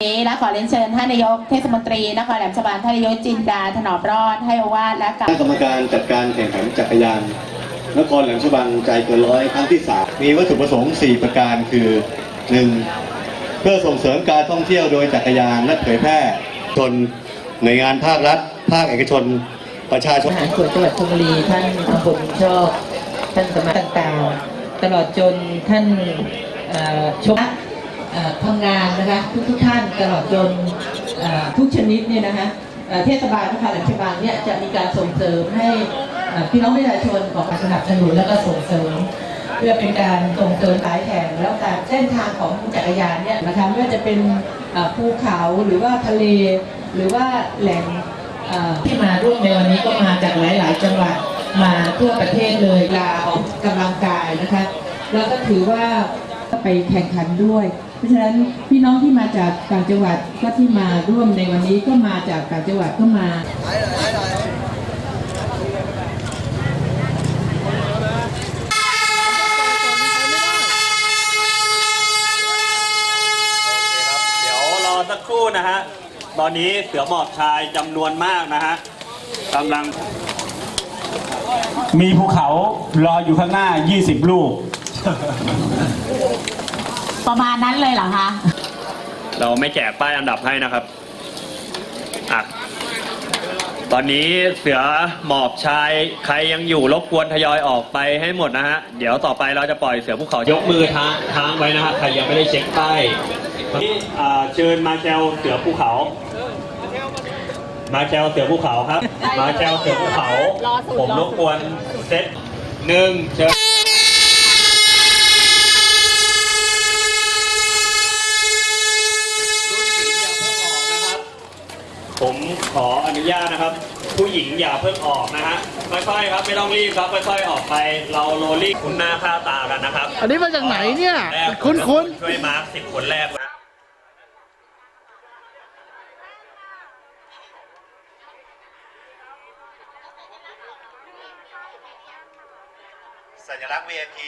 นี้และขอเรียนเชิญท่านนายกเทศมนตรีนครแหลมฉบังท่านนายกจินดาถนอมรอดให้โอวาทและกล่าวคณะกรรมการจัดการแข่งขันจักรยานนครแหลมฉบังใจเกินร้อยครั้งที่สามมีวัตถุประสงค์ 4 ประการคือ 1. เพื่อส่งเสริมการท่องเที่ยวโดยจักรยานและเผยแพร่ชนหน่วยงานภาครัฐ ภาคเอกชน ประชาชนทหารส่วนจังหวัดชลบุรีท่านอำพลชอบท่านสมาชิกต่างๆ ตลอดจนท่านเอ่อชมเอ่อ ทำงานนะคะทุกทุกท่านตลอดจนทุกชนิดเนี่ยนะคะเทศบาลนครแหลมบังเนี่ยจะมีการส่งเสริมให้พี่น้องประชาชนของการสนับสนุนและก็ส่งเสริม เพื่อเป็นการส่งเสริมสายแข่งแล้วการเส้นทางของจักรยานเนี่ยนะคะไม่ว่าจะเป็นภูเขาหรือว่าทะเล หรือว่าแหล่งที่มาร่วมในวันนี้ก็มาจากหลาย ๆ จังหวัดมาทั่วประเทศเลยลาออกกำลังกายนะคะแล้วก็ถือว่าไปแข่งขันด้วย เพราะฉะนั้นพี่น้องที่มาจากต่างจังหวัดก็ที่มาร่วมในวันนี้ก็มาจากต่างจังหวัดก็มาโอเคครับเดี๋ยวรอสักครู่นะฮะ ตอนนี้เสือหมอบชายจำนวนมากนะฮะกำลัง มีภูเขารออยู่ข้างหน้า 20 ลูก ประมาณนั้นเลยเหรอคะ เราไม่แจกป้ายอันดับให้นะครับอะตอนนี้เสือหมอบชายใครยังอยู่รบกวนทยอยออกไปให้หมดนะฮะ เดี๋ยวต่อไปเราจะปล่อยเสือภูเขายกมือท้าท้างไว้นะฮะใครยังไม่ได้เช็คป้ายนี่อ่าเชิญมาแชลเสือภูเขา มาแชลเสือภูเขาครับ มาแชลเสือภูเขา ผมรบกวนเซตหนึ่งเชิญ รุ่นหญิงอย่าเพิ่งออกนะครับ ผมขออนุญาตนะครับ ผู้หญิงอย่าเพิ่งออกนะฮะค่อยๆครับไม่ต้องรีบครับค่อยๆออกไป เราโรลลิ่งคุณหน้าค่าตากันนะครับอันนี้มาจากไหนเนี่ยแรกคุ้นๆช่วยมาร์คสิบคนแรกนะสัญลักษณ์ VIP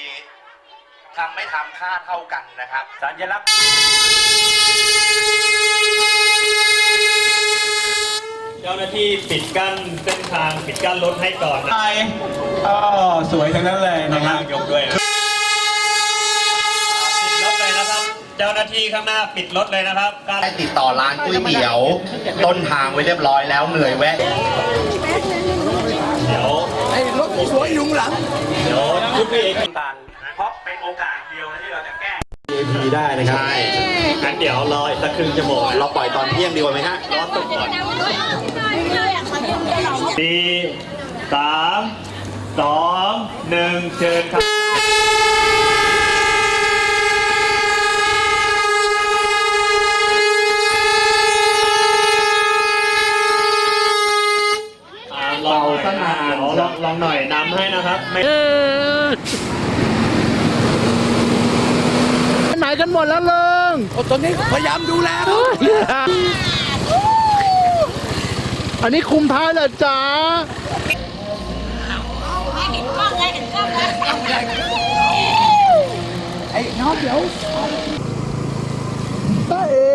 ทำไม่ทำค่าเท่ากันนะครับ สัญลักษณ์ เจ้าหน้าที่ปิดกั้นเส้นทางปิดกั้นรถให้ก่อนนะอ๋อสวยทั้งนั้นเลยนะครับยกด้วยนะปิดรถเลยนะครับ เจ้าหน้าที่ข้างหน้าปิดรถเลยนะครับกั้น ได้ติดต่อร้านก๋วยเตี๋ยว ต้นทางไว้เรียบร้อยแล้วเหนื่อยแวะ เดี๋ยวไอ้รถสวยยุงหลัง เดี๋ยวชุดพี่เอกต่างๆเพราะเป็นโอกาสเดียวนะที่เราจะแก้ VIP ได้นะครับ ใช่ งั้นเดี๋ยวรออีกสักครึ่งชั่วโมงเราปล่อยตอนเที่ยงดีกว่าไหมฮะรอสุกก่อนสี่สามสองหนึ่งเชิญครับอ่าลองสนานลองลองหน่อยนำให้นะครับไม่ไหนกันหมดแล้วเลิ งตอนนี้พยายามดูแลอันนี้คุมท้ายเหรอจ๊ะไอ้น้องเดี๋ยวตาเอ๋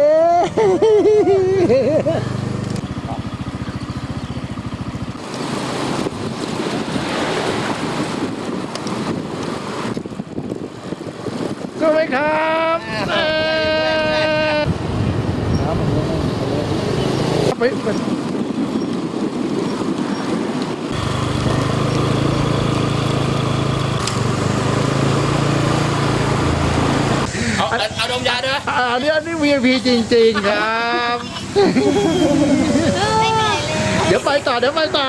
ก็ไหมครับเอ่อ ไปไปเอาเอาดมยาด้วยอ่าอันนี้อันนี้ VIP จริงๆครับ เดี๋ยวไปต่อเดี๋ยวไปต่อ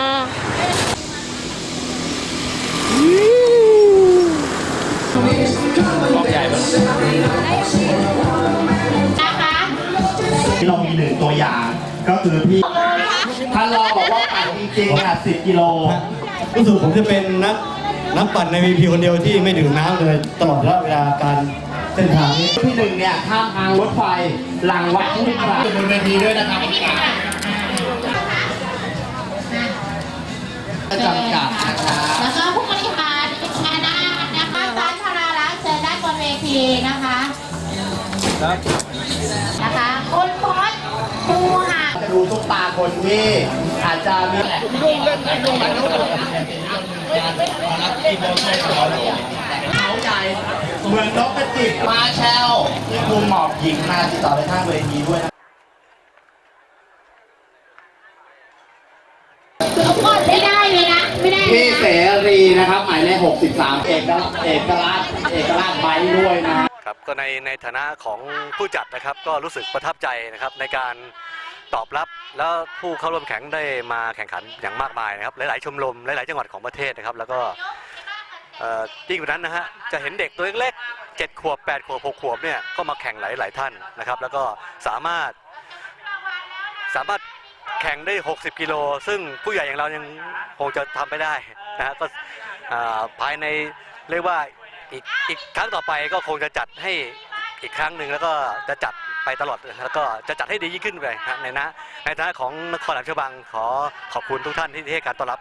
เรามีหนึ่งตัวอย่าง ก็คือพี่ท่านรองบอกว่าปั่นจริงๆอะ10กิโล รู้สึกผมจะเป็นนักนักปั่นใน VIP คนเดียวที่ไม่ดื่มน้ำเลยตลอดระยะเวลาการเส้นทางนี้ที่หนึ่งเนี่ยข้ามทางรถไฟหลังวัดทุ่งคราบนเวทีด้วยนะครับจำกัดนะครับแล้วก็ผู้บริหารคณะนะคะสานธารารักษ์เชิญด้านบนเวทีนะคะนะคะ คุณพอกตาคนที่อาจจะมีลุงเล่นลุงเล่นเขาใหญ่เมืองนกกระจิบมาแชลที่คุมหมอบหญิงมาติดต่อไปทางเวทีด้วยนะไม่ได้เลยนะไม่ได้พี่เสรีนะครับ หมายเลข63 เอกลักษณ์เอกลักษณ์เอกลักษณ์ไบด้วยนะครับก็ในในฐานะของผู้จัดนะครับ ก็รู้สึกประทับใจนะครับในการ ตอบรับแล้วผู้เข้าร่วมแข่งได้มาแข่งขันอย่างมากมายนะครับ หลาย ๆ ชมรมหลาย ๆ จังหวัดของประเทศนะครับ แล้วก็ยิ่งกว่านั้นนะฮะจะเห็นเด็กตัวเล็กๆเจ็ดขวบแปดขวบหกขวบเนี่ยก็มาแข่งหลาย ๆ ท่านนะครับ แล้วก็สามารถสามารถแข่งได้ 60 กิโล ซึ่งผู้ใหญ่อย่างเรายังคงจะทำไม่ได้นะฮะก็ภายในเรียกว่าอีกอีกครั้งต่อไปก็คงจะจัดให้อีกครั้งหนึ่งแล้วก็จะจัด ไปตลอดแล้วก็จะจัดให้ดียิ่งขึ้นไปนะในนะในฐานะของนครหลวงฉบังขอขอบคุณทุกท่านที่ให้การต้อนรับ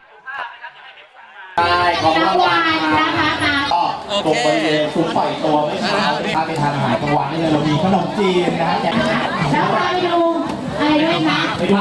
ได้ของรางวัลรางวัลนะคะก็ตรงบริเวณซุ้มปล่อยตัวไม่ช้าถ้าไปทานอาหารกลางวันนี่เรามีขนมจีนนะฮะแจกแล้วพาไปดูอะไรด้วยคะไปดู